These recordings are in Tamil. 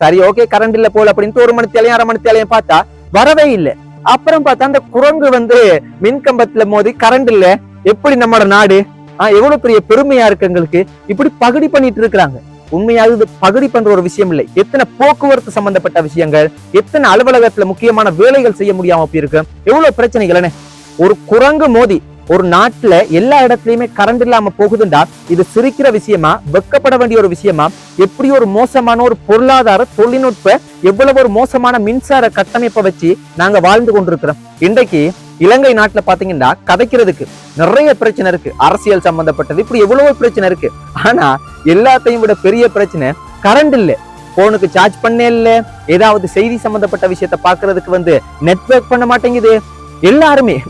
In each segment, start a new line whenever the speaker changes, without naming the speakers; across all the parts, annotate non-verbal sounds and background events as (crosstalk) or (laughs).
சரி ஓகே கரண்ட் இல்ல போல அப்படின்ட்டு ஒரு மணி தேலையும் அரை மணி தேலையும் பார்த்தா வரவே இல்லை. அப்புறம் பார்த்தா அந்த குரங்கு வந்து மின் கம்பத்துல மோதி கரண்ட் இல்ல எப்படி நம்மளோட நாடு ஆஹ் எவ்வளவு பெரிய பெருமையா இருக்கு எங்களுக்கு. இப்படி பகுடி பண்ணிட்டு இருக்கிறாங்க. உண்மையாக இது பகுடி பண்ற ஒரு விஷயம் இல்லை. எத்தனை போக்குவரத்து சம்பந்தப்பட்ட விஷயங்கள் எத்தனை அலுவலகத்துல முக்கியமான வேலைகள் செய்ய முடியாம போய் இருக்கு எவ்வளவு பிரச்சனைகள் என்ன? ஒரு குரங்கு மோதி ஒரு நாட்டுல எல்லா இடத்துலயுமே கரண்ட் இல்லாம போகுதுண்டா இது சிரிக்கிற விஷயமா வெக்கப்பட வேண்டிய ஒரு விஷயமா? எப்படி ஒரு மோசமான ஒரு பொருளாதார தொழில்நுட்ப எவ்வளவு ஒரு மோசமான மின்சார கட்டமைப்பை வச்சு நாங்க வாழ்ந்து கொண்டிருக்கிறோம்? இன்றைக்கு இலங்கை நாட்டுல பாத்தீங்கன்னா கதைக்கிறதுக்கு நிறைய பிரச்சனை இருக்கு. அரசியல் சம்பந்தப்பட்டது இப்படி எவ்வளவோ பிரச்சனை இருக்கு. ஆனா எல்லாத்தையும் விட பெரிய பிரச்சனை கரண்ட் இல்ல. போனுக்கு சார்ஜ் பண்ணே இல்ல. ஏதாவது செய்தி சம்பந்தப்பட்ட விஷயத்த பாக்குறதுக்கு வந்து நெட்ஒர்க் பண்ண மாட்டேங்குது. எல்லாருமே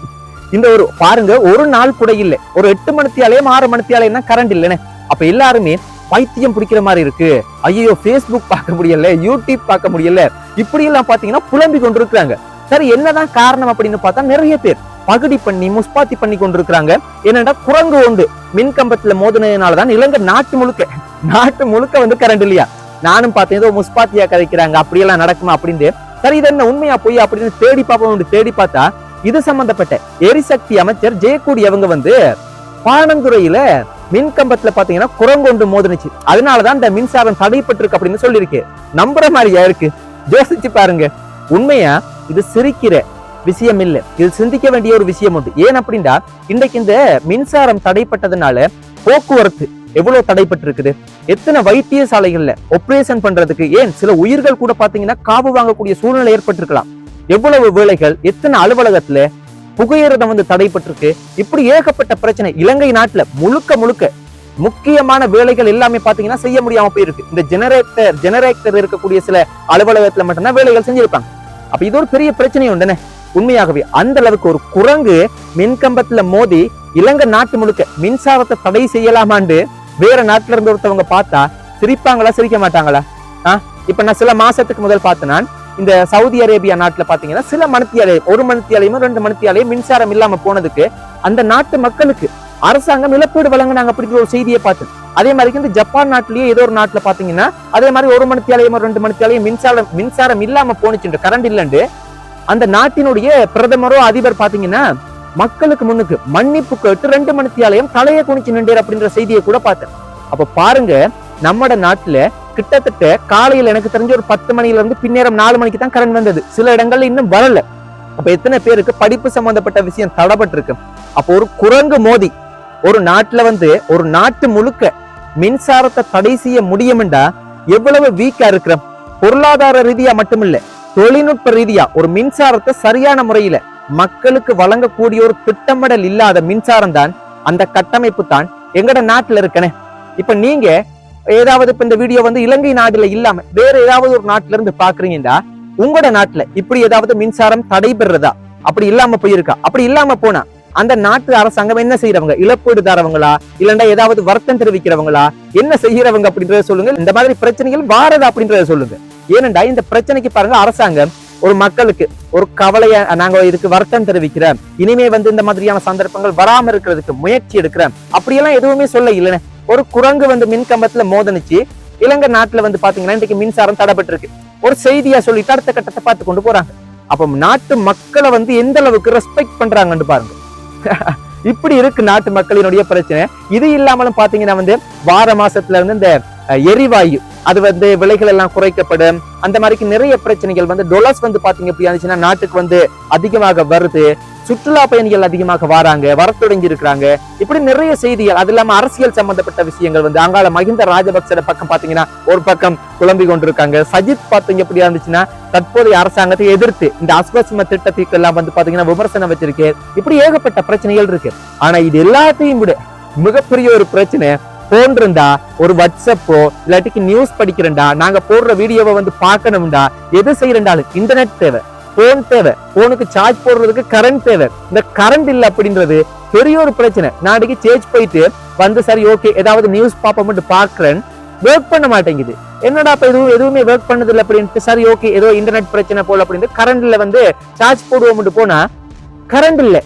இந்த ஒரு பாருங்க ஒரு நாள் கூட இல்லை. ஒரு எட்டு மணித்தியாலையும் ஆறு மணித்தியாலையும் தான் கரண்ட் இல்லைன்னு. அப்ப எல்லாருமே பைத்தியம் பிடிக்கிற மாதிரி இருக்கு. ஐயோ ஃபேஸ்புக் பார்க்க முடியல யூடியூப் பார்க்க முடியல. இப்படி எல்லாம் பாத்தீங்கன்னா புலம்பி கொண்டு இருக்கிறாங்க சரி என்னதான் காரணம் அப்படின்னு பார்த்தா நிறைய பேர் பகுடி பண்ணி முஸ்பாத்தி பண்ணி கொண்டிருக்கிறாங்க. என்னடா குரங்கு ஒன்று மின் கம்பத்துல மோதினதுனாலதான் இலங்கை நாட்டு முழுக்க நாட்டு முழுக்க வந்து கரண்ட் இல்லையா? நானும் பார்த்தேன் ஏதோ முஸ்பாத்தியா கதைக்கிறாங்க அப்படியெல்லாம் நடக்குமா அப்படின்னு சரி இது என்ன உண்மையா போய் அப்படின்னு தேடி பார்ப்போம் தேடி பார்த்தா இது சம்பந்தப்பட்ட எரிசக்தி அமைச்சர் ஜெயக்கூடி அவங்க வந்து பானந்துறையில மின் கம்பத்துல பாத்தீங்கன்னா குரங்கொண்டு மோதினுச்சு. அதனாலதான் இந்த மின்சாரம் தடைப்பட்டிருக்கு அப்படின்னு சொல்லியிருக்கு. நம்புற மாதிரியா இருக்கு யோசிச்சு பாருங்க. உண்மையா? இது சிரிக்கிற விஷயம் இல்ல. இது சிந்திக்க வேண்டிய ஒரு விஷயம் உண்டு. ஏன் அப்படின்னா இன்றைக்கு இந்த மின்சாரம் தடைப்பட்டதுனால போக்குவரத்து எவ்வளவு தடைப்பட்டிருக்குது? எத்தனை வைத்தியசாலைகள்ல ஆபரேஷன் பண்றதுக்கு ஏன் சில உயிர்கள் கூட பாத்தீங்கன்னா காவு வாங்கக்கூடிய சூழ்நிலை ஏற்பட்டிருக்கலாம். எவ்வளவு வேலைகள் எத்தனை அலுவலகத்துல புகையிரதம் வந்து தடைப்பட்டிருக்கு இப்படி ஏகப்பட்ட பிரச்சனை இலங்கை நாட்டுல முழுக்க முழுக்க முக்கியமான வேலைகள் எல்லாமே பாத்தீங்கன்னா செய்ய முடியாம போயிருக்கு. இந்த ஜெனரேட்டர் ஜெனரேட்டர் இருக்கக்கூடிய சில அலுவலகத்துல மட்டும்தான் வேலைகள் செஞ்சிருப்பாங்க. அப்ப இது ஒரு பெரிய பிரச்சனை உண்டுனே. உண்மையாகவே அந்த அளவுக்கு ஒரு குரங்கு மின்கம்பத்துல மோதி இலங்கை நாட்டு முழுக்க மின்சாரத்தை தடை செய்யலாமாண்டு வேற நாட்டுல இருந்து ஒருத்தவங்க பார்த்தா சிரிப்பாங்களா சிரிக்க மாட்டாங்களா? ஆஹ் இப்ப நான் சில மாசத்துக்கு முதல் பார்த்தேன் இந்த சவுதி அரேபியா நாட்டுல பார்த்தீங்கன்னா சில மணித்தியாலயம் ஒரு மணித்தியாலயமும் ரெண்டு மணித்தியாலயம் மின்சாரம் இல்லாம போனதுக்கு அந்த நாட்டு மக்களுக்கு அரசாங்கம் இழப்பீடு வழங்கினாங்க அப்படிங்கிற ஒரு செய்தியை பார்த்தேன். அதே மாதிரி இந்த ஜப்பான் நாட்டிலேயே ஏதோ ஒரு நாட்டுல பார்த்தீங்கன்னா அதே மாதிரி ஒரு மணித்தியாலயம் ரெண்டு மணித்தியாலயம் மின்சாரம் மின்சாரம் இல்லாம போனிச்சுட்டு கரண்ட் இல்லைண்டு. அந்த நாட்டினுடைய பிரதமரோ அதிபர் பாத்தீங்கன்னா மக்களுக்கு முன்னுக்கு மன்னிப்பு கேட்டு ரெண்டு மணித்தியாலயம் தலையை குனிச்சு நின்றேர் அப்படின்ற செய்தியை கூட பார்த்தேன். அப்ப பாருங்க நம்மட நாட்டுல கிட்டத்தட்ட காலையில எனக்கு தெரிஞ்ச ஒரு பத்து மணில இருந்து பின்னேரம் நாலு மணிக்கு தான் கரண்ட் வந்தது. சில இடங்கள்ல இன்னும் வரல. அப்ப எத்தனை பேருக்கு படிப்பு சம்பந்தப்பட்ட விஷயம் தடப்பட்டிருக்கு. அப்போ ஒரு குரங்கு மோதி ஒரு நாட்டுல வந்து ஒரு நாட்டு முழுக்க மின்சாரத்தை தடை செய்ய முடியும்டா எவ்வளவு வீக்கா இருக்கிறோம் பொருளாதார ரீதியா மட்டுமில்ல தொழில்நுட்ப ரீதியா ஒரு மின்சாரத்தை சரியான முறையில மக்களுக்கு வழங்கக்கூடிய ஒரு திட்டமிடல் இல்லாத மின்சாரம் தான் அந்த கட்டமைப்பு தான் எங்கட நாட்டுல இருக்கனே. இப்ப நீங்க ஏதாவது இப்ப இந்த வீடியோ வந்து இலங்கை நாடுல இல்லாம வேற ஏதாவது ஒரு நாட்டுல இருந்து பாக்குறீங்கன்னா உங்களோட நாட்டுல இப்படி ஏதாவது மின்சாரம் தடைபெறதா அப்படி இல்லாம போயிருக்கா? அப்படி இல்லாம போனா அந்த நாட்டு அரசாங்கம் என்ன செய்யறவங்க? இழப்பீடு தரவங்களா இல்லைன்னா ஏதாவது வருத்தம் தெரிவிக்கிறவங்களா? என்ன செய்யறவங்க அப்படின்றத சொல்லுங்க. இந்த மாதிரி பிரச்சனைகள் வாரது அப்படின்றத சொல்லுங்க. ஏனண்டா இந்த பிரச்சனைக்கு பாருங்க அரசாங்கம் ஒரு மக்களுக்கு ஒரு கவலைய நாங்க இதுக்கு வருத்தம் தெரிவிக்கிறோம். இனிமே வந்து இந்த மாதிரியான சந்தர்ப்பங்கள் வராம இருக்கிறதுக்கு முயற்சி எடுக்கிறோம். அப்படியெல்லாம் எதுவுமே சொல்ல இல்லைன்னு ஒரு குரங்கு வந்து மின் கம்பத்துல மோதனிச்சு இலங்கை நாட்டுல வந்து பாத்தீங்கன்னா இன்னைக்கு மின்சாரம் தடைப்பட்டிருக்கு ஒரு செய்தியா சொல்லிட்டு அடுத்த கட்டத்தை பார்த்து கொண்டு போறாங்க. அப்ப நாட்டு மக்களை வந்து எந்த அளவுக்கு ரெஸ்பெக்ட் பண்றாங்கன்னு பாருங்க. (laughs) இப்படி இருக்கு நாட்டு மக்களினுடைய பிரச்சனை. இது இல்லாமலும் பாத்தீங்கன்னா வந்து வார மாசத்துல இருந்து இந்த எரிவாயு. அது வந்து விலைகள் எல்லாம் குறைக்கப்படும். அந்த மாதிரிக்கு நிறைய பிரச்சனைகள் வந்து டொலர்ஸ் வந்து பாத்தீங்க எப்படி இருந்துச்சுன்னா நாட்டுக்கு வந்து அதிகமாக வருது. சுற்றுலா பயணிகள் அதிகமாக வராங்க வர தொடங்கி இருக்கிறாங்க. இப்படி நிறைய செய்திகள் அது இல்லாம அரசியல் சம்பந்தப்பட்ட விஷயங்கள் வந்து அங்கால மகிந்த ராஜபக்ச பக்கம் பாத்தீங்கன்னா ஒரு பக்கம் குழம்பி கொண்டிருக்காங்க. சஜித் பாத்தீங்க எப்படி இருந்துச்சுன்னா தற்போதைய அரசாங்கத்தை எதிர்த்து இந்த அஸ்வசிம திட்டத்திற்கு எல்லாம் வந்து பாத்தீங்கன்னா விமர்சனம் வச்சிருக்கு இப்படி ஏகப்பட்ட பிரச்சனைகள் இருக்கு. ஆனா இது எல்லாத்தையும் விட மிகப்பெரிய ஒரு பிரச்சனை ஃபோன் இருந்தா ஒரு வாட்ஸ்அப்போ இல்லாட்டிக்கு நியூஸ் படிக்கிறேன்டா நாங்க போடுற வீடியோவை வந்து பார்க்கணும்டா. எது செய்யறேன்டாலும் இன்டர்நெட் தேவை போன் தேவை போனுக்கு சார்ஜ் போடுறதுக்கு கரண்ட் தேவை. இந்த கரண்ட் இல்லை அப்படின்றது பெரிய ஒரு பிரச்சனை. நாளைக்கு சேஞ்ச் போயிட்டு வந்து சரி ஓகே ஏதாவது நியூஸ் பார்ப்போம்ட்டு பார்க்குறேன். ஒர்க் பண்ண மாட்டேங்குது. என்னடா இப்போ எதுவும் எதுவுமே ஒர்க் பண்ணது இல்லை அப்படின்ட்டு சரி ஓகே ஏதோ இன்டர்நெட் பிரச்சனை போல அப்படின்ட்டு கரண்ட்ல வந்து சார்ஜ் போடுவோம்ட்டு போனா கரண்ட் இல்லை.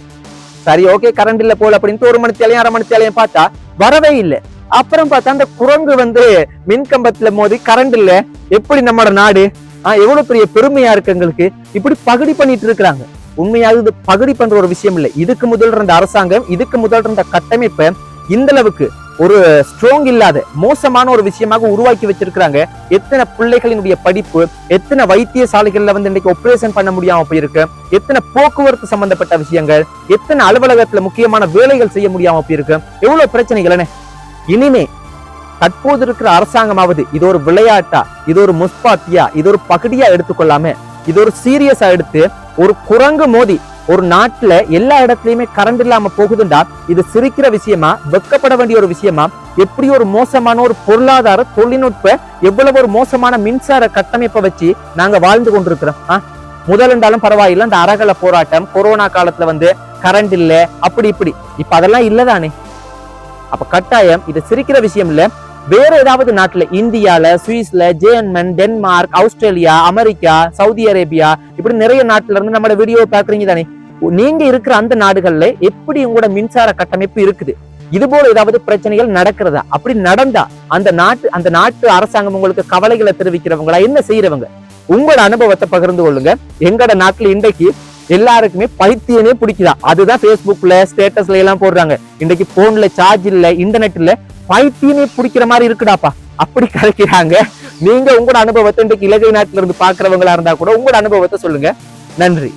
சரி ஓகே கரண்ட் இல்லை போல அப்படின்ட்டு ஒரு மணி தேலையும் அரை மணி தேலையும் பார்த்தா வரவே இல்லை. அப்புறம் பார்த்தா அந்த குரங்கு வந்து மின்கம்பத்துல மோதி கரண்ட் இல்ல எப்படி நம்மளோட நாடு? ஆஹ் எவ்வளவு பெரிய பெருமையா இருக்கு எங்களுக்கு. இப்படி பகுடி பண்ணிட்டு இருக்கிறாங்க. உண்மையாவது இது பகுடி பண்ற ஒரு விஷயம் இல்லை. இதுக்கு முதல் இருந்த அரசாங்கம் இதுக்கு முதல் இருந்த கட்டமைப்பை இந்த அளவுக்கு ஒரு ஸ்ட்ராங் இல்லாத மோசமான ஒரு விஷயமாக உருவாக்கி வச்சிருக்கிறாங்க. எத்தனை பிள்ளைகளினுடைய படிப்பு எத்தனை வைத்தியசாலைகள்ல வந்து இன்னைக்கு ஆப்ரேஷன் பண்ண முடியாம போயிருக்கு எத்தனை போக்குவரத்து சம்பந்தப்பட்ட விஷயங்கள் எத்தனை அலுவலகத்துல முக்கியமான வேலைகள் செய்ய முடியாம போயிருக்கு எவ்வளவு பிரச்சனைகள் என்ன? இனிமே தற்போது இருக்கிற அரசாங்கமாவது இது ஒரு விளையாட்டா இது ஒரு முஸ்பாத்தியா இது ஒரு பகுதியா எடுத்துக்கொள்ளாம இது ஒரு சீரியஸா எடுத்து ஒரு குரங்கு மோதி ஒரு நாட்டுல எல்லா இடத்துலயுமே கரண்ட் இல்லாம போகுதுண்டா இது சிரிக்கிற விஷயமா வெக்கப்பட வேண்டிய ஒரு விஷயமா எப்படி ஒரு மோசமான ஒரு பொருளாதார தொழில்நுட்ப எவ்வளவு ஒரு மோசமான மின்சார கட்டமைப்பை வச்சு நாங்க வாழ்ந்து கொண்டிருக்கிறோம். முதலண்டாலும் முதல் பரவாயில்ல அந்த அரகல போராட்டம் கொரோனா காலத்துல வந்து கரண்ட் இல்ல அப்படி இப்படி. இப்ப அதெல்லாம் இல்லதானே? அப்ப கட்டாயம் இது சிரிக்கிற விஷயம் இல்ல. வேற ஏதாவது நாட்டுல இந்தியால சுவிஸ்ல German Denmark Australia America Saudi Arabia இப்படி நிறைய நாட்டுல இருந்து நம்மளோட வீடியோ பாக்குறீங்க தானே. நீங்க இருக்கிற அந்த நாடுகள்ல எப்படி உங்களோட மின்சார கட்டமைப்பு இருக்குது? இது போல ஏதாவது பிரச்சனைகள் நடக்கிறதா? அப்படி நடந்தா அந்த நாட்டு அந்த நாட்டு அரசாங்கம் உங்களுக்கு கவலைகளை தெரிவிக்கிறவங்களா? என்ன செய்யறவங்க உங்களோட அனுபவத்தை பகிர்ந்து கொள்ளுங்க. எங்கட நாட்டுல இன்றைக்கு எல்லாருக்குமே பைத்தியமே பிடிக்குதா அதுதான் ஃபேஸ்புக்ல ஸ்டேட்டஸ்ல எல்லாம் போடுறாங்க. இன்னைக்கு போன்ல சார்ஜ் இல்ல இன்டர்நெட் இல்ல பைத்தியமே பிடிக்கிற மாதிரி இருக்குடாப்பா. அப்படி கலைக்கிறாங்க. நீங்க உங்களோட அனுபவத்தை இன்றைக்கு இலங்கை நாட்டில இருந்து பாக்குறவங்களா இருந்தா கூட உங்களோட அனுபவத்தை சொல்லுங்க. நன்றி.